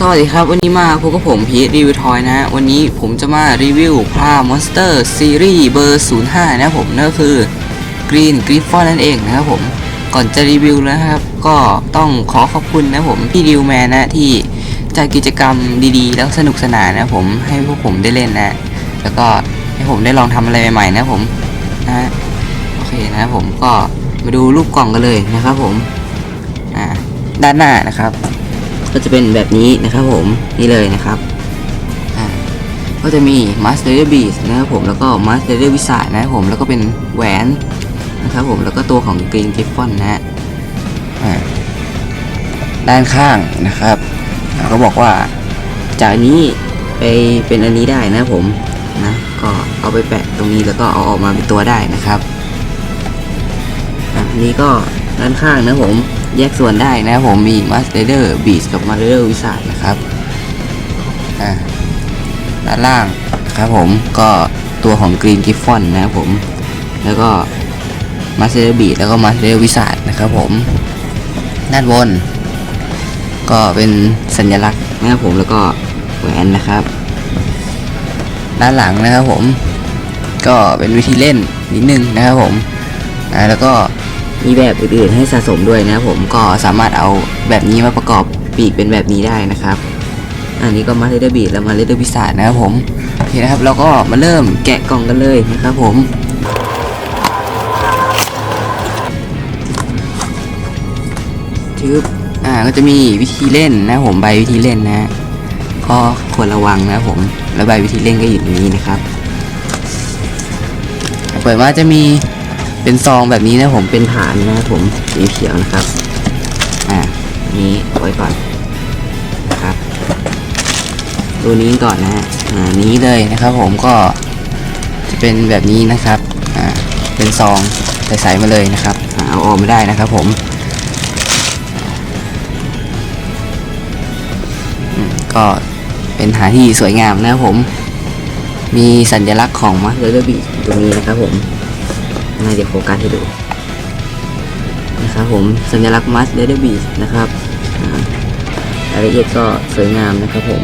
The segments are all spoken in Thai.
สวัสดีครับ วันนี้มาพบกับผมพีทรีวิวทอยนะ วันนี้ผมจะมารีวิวพรามอนสเตอร์ซีรีส์เบอร์ 05 นะผมนั่นคือกรีนกริฟฟอนนั่นเองนะครับผมก่อนจะรีวิวนะครับ ก็ต้องขอขอบคุณนะผมพี่ดิวแมนนะที่จัดกิจกรรมดีๆ แล้วสนุกสนานนะผมให้พวกผมได้เล่นนะ แล้วก็ให้ผมได้ลองทำอะไรใหม่ๆนะผมนะโอเคนะผมก็มาดูรูปกล่องกันเลยนะครับผมอ่าด้านหน้านะครับ ก็จะเป็นแบบนี้นะครับผมนี่เลยนะครับก็จะมี Master b e a s นะครับผมแล้วก็ Master Wizard นะครับผมแล้วก็เป็นแหวนนะครับผมแล้วก็ตัวของ Green Griffon นะฮะด้านข้างนะครับอ่าก็บอกว่าจากนี้ไปเป็นอันนี้ได้นะครับผมนะก็เอาไปแปะตรงนี้แล้วก็เอาออกมาเป็นตัวได้นะครับอันนี้ก็ด้านข้างนะครับผม แยกส่วนได้นะครับผมมี Master Beast กับ Master Wizard นะครับอ่าด้านล่างนะครับผมก็ตัวของ Green Griffon นะครับผม แล้วก็ Master Beast แล้วก็ Master Wizard นะครับผมด้านบน ก็เป็นสัญลักษณ์นะครับผมแล้วก็แหวนนะครับ ด้านหลังนะครับผม ก็เป็นวิธีเล่นนิดนึงนะครับผมนะแล้วก็ มีแบบอื่นๆให้สะสมด้วยนะครับผมก็สามารถเอาแบบนี้มาประกอบปีกเป็นแบบนี้ได้นะครับ อันนี้ก็มาเลเดอร์บีดแล้วมาเลเดอร์พิซซ่านะครับผมโอเคนะครับเราก็มาเริ่มแกะกล่องกันเลยนะครับผมชืบอ่าก็จะมีวิธีเล่นนะผมใบวิธีเล่นนะ ก็ควรระวังนะผมแล้วใบวิธีเล่นก็อยู่ตรงนี้นะครับเปิดมาจะมี เป็นซองแบบนี้นะผมเป็นฐานนะครับผมสีเขียวนะครับ อ่าอันนี้เอาไว้ก่อนนะครับตัวนี้ก่อนนะฮะอ่านี้เลยนะครับ ผมก็จะเป็นแบบนี้นะครับอ่าเป็นซองใสๆมาเลยนะครับอ่าเอาออกไม่ได้นะครับผมก็เป็นหาที่สวยงามนะครับผม มีสัญลักษณ์ของมัสเดอร์บีตรงนี้นะครับผม น่าจะโฟกัสให้ดูนะครับผมสัญลักษณ์มัสเดอร์บีนะครับรายละเอียดก็สวยงามนะครับผม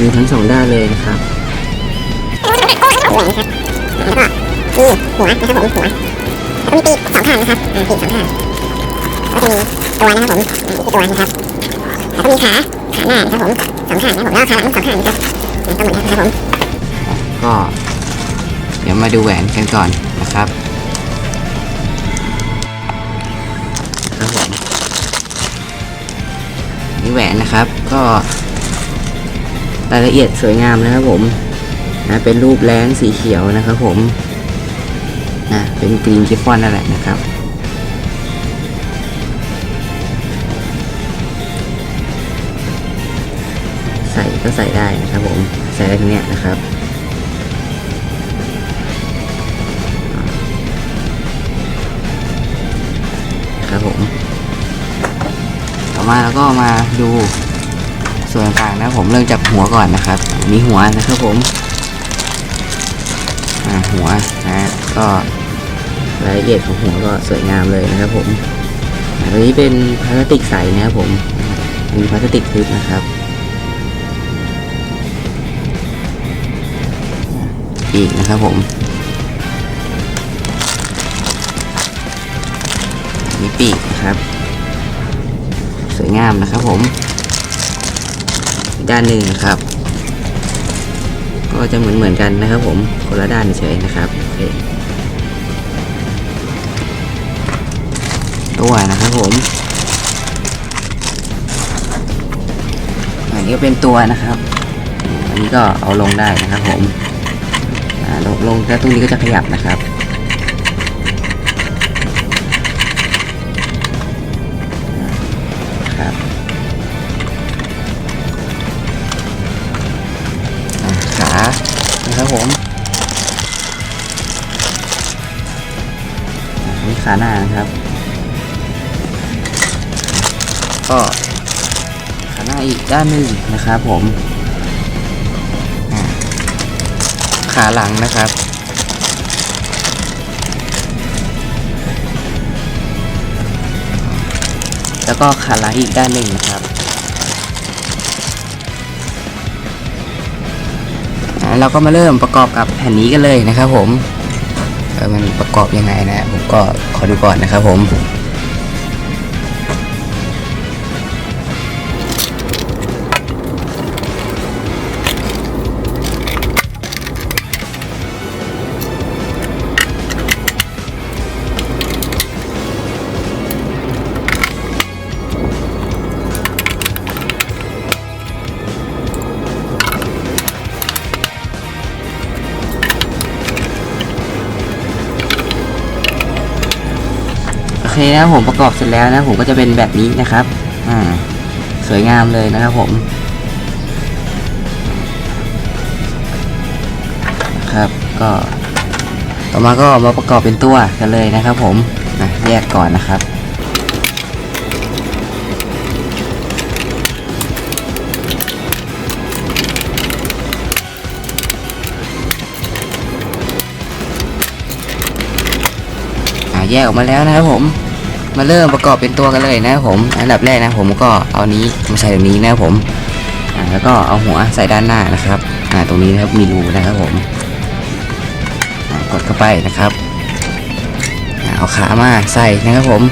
มีทั้งสองด้านเลยนะครับหัวนะครับแล้วก็มีหัวนะครับผมหัวแล้วก็มีปีกสองข้างนะครับอ่าปีกสองข้างแล้วก็มีตัวนะครับผมอ่าอีกตัวนะครับแล้วก็มีขาขาหน้านะครับผมสองข้างนะครับผมแล้วขาหลังสองข้างนะครับก็เหมือนกันนะครับผมก็ ดี๋ยวมาดูแหวนกันก่อนนะครับครับผมนี่แหวนนะครับก็รายละเอียดสวยงามนะครับผมนะเป็นรูปแรงสีเขียวนะครับผมนะเป็นกรีนกิฟฟอนนั่นแหละนะครับใส่ก็ใส่ได้นะครับผม ใส่ได้ทั้งเนี้ยนะครับ ครับผม ต่อมาเราก็มาดูส่วนต่างๆนะผมเริ่มจากหัวก่อนนะครับมีหัวนะครับผมหัวนะก็รายละเอียดของหัวก็สวยงามเลยนะครับผมอ่าตัวนี้เป็นพลาสติกใสนะครับผมมีพลาสติกทึบนะครับ อีกนะครับผม มีปีกนะครับ สวยงามนะครับผมด้านหนึ่งนะครับ ก็จะเหมือนเหมือนกันนะครับ ผมคนละด้านเฉยนะครับโอเคตัวนะครับผมอันนี้ก็เป็นตัวนะครับ อันนี้ก็เอาลงได้นะครับผมลงลงแล้วตรงนี้ก็จะขยับนะครับ ครับผมนี่ขาหน้านะครับ ก็ขาหน้าอีกด้านหนึ่งนะครับผม ขาหลังนะครับแล้วก็ขาหลังอีกด้านหนึ่งนะครับ อ่าเราก็มาเริ่มประกอบกับแผ่นนี้กันเลยนะครับผมมันประกอบยังไงนะผมก็ขอดูก่อนนะครับผม เคนะครับผมประกอบเสร็จแล้วนะผมก็จะเป็นแบบนี้นะครับอ่าสวยงามเลยนะครับผมครับก็ต่อมาก็มาประกอบเป็นตัวกันเลยนะครับผมนะแยกก่อนนะครับอ่าแยกออกมาแล้วนะครับผม มาเริ่มประกอบเป็นตัวกันเลยนะครับผม อันดับแรกนะผมก็เอานี้มาใส่ตรงนี้นะครับผมแล้วก็เอาหัวใส่ด้านหน้านะครับตรงนี้นะครับมีรูนะครับผมกดเข้าไปนะครับเอาขามาใส่นะครับผม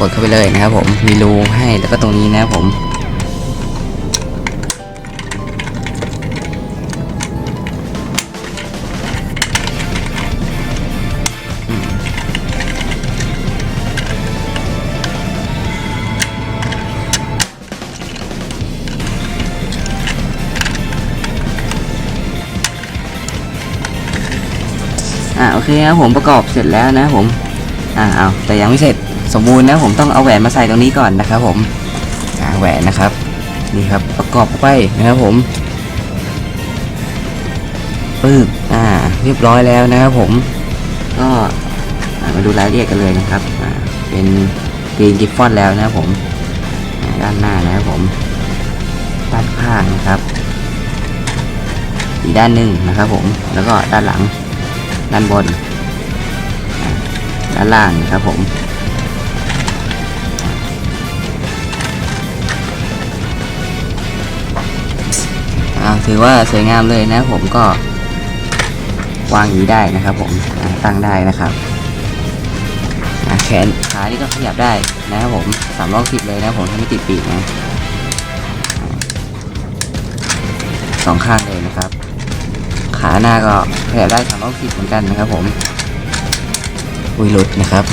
กดเข้าไปเลยนะครับผมมีรูให้แล้วก็ตรงนี้นะครับผม เคครับผมประกอบเสร็จแล้วนะผมอ่าเอาแต่ยังไม่เสร็จสมบูรณ์นะผมต้องเอาแหวนมาใส่ตรงนี้ก่อนนะครับผมอ่าแหวนนะครับนี่ครับประกอบไปนะครับผมปึ๊บอ่า เรียบร้อยแล้วนะครับผม ก็มาดูรายละเอียดกันเลยนะครับอ่าเป็นกรีนกิฟฟอนแล้วนะครับผมด้านหน้านะครับผมด้านข้างนะครับ อีกด้านหนึ่งนะครับผมแล้วก็ด้านหลัง ด้านบน ด้านล่างนะครับผมถือว่าสวยงามเลยนะผมก็วางอยู่ได้นะครับ ผมตั้งได้นะครับแขนขานี่ก็ขยับได้นะครับผมสามร้อยสิบเลยนะผมถ้าไม่ติดปีกนะสองข้างเลยนะครับ ขาหน้าก็ขยับได้สามร้อยสิบเหมือนกันนะครับผมอุ้ยหลุดนะครับ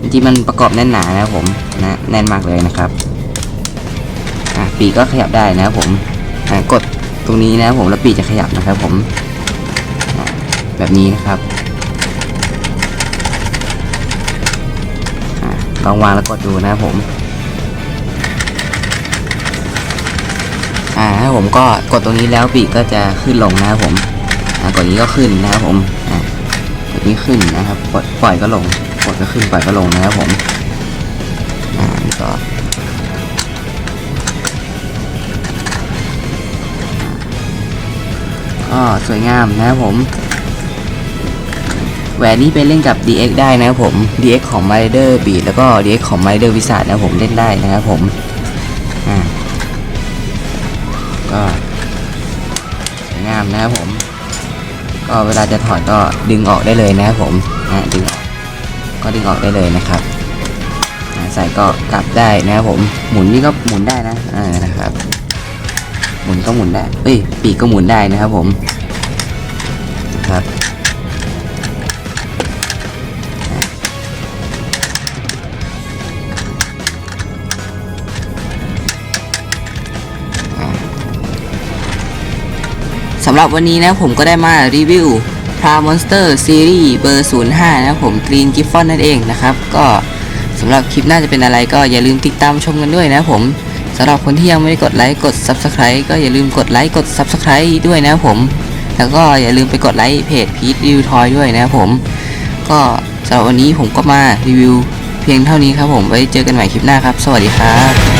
จริงมันประกอบแน่นหนานะครับผมนะแน่นมากเลยนะครับปีก็ขยับได้นะครับผมกดตรงนี้นะครับผมแล้วปีกจะขยับนะครับผมแบบนี้นะครับลองวางแล้วกดดูนะครับผม อ่าถ้าผมก็กดตรงนี้แล้วปีกก็จะขึ้นลงนะครับผมอ่ากดนี้ก็ขึ้นนะครับผมอ่ากดนี้ขึ้นนะครับกดปล่อยก็ลงกดก็ขึ้นปล่อยก็ลงนะครับผมอ่าก็ก็สวยงามนะครับผมแหวนนี้ไปเล่นกับ DX ได้นะครับผม DX ของ m i d e r Beat แล้วก็ DX ของ m i d e r Wizard นะครับผมเล่นได้นะครับผม ก็สวยงามนะครับผม ก็เวลาจะถอดก็ดึงออกได้เลยนะครับผมนะดึงออกก็ดึงออกได้เลยนะครับใส่ก็กลับได้นะครับผมหมุนนี่ก็หมุนได้นะอ่านะครับ หมุนก็หมุนได้เอ้ยปีกก็หมุนได้นะครับผมนะครับ สำหรับวันนี้นะผมก็ได้มารีวิวพรามอนสเตอร์ซีรีส์เบอร์ 05 นะผมกรีนกิฟฟอนนั่นเองนะครับ ก็สำหรับคลิปหน้าจะเป็นอะไรก็อย่าลืมติดตามชมกันด้วยนะผมสำหรับคนที่ยังไม่ได้กดไลค์กด Subscribe ก็อย่าลืมกดไลค์กด Subscribe ด้วยนะผม แล้วก็อย่าลืมไปกดไลค์เพจพีทรีวิวทอยด้วยนะผม ก็สำหรับวันนี้ผมก็มารีวิวเพียงเท่านี้ครับผมไว้เจอกันใหม่คลิปหน้าครับ สวัสดีครับ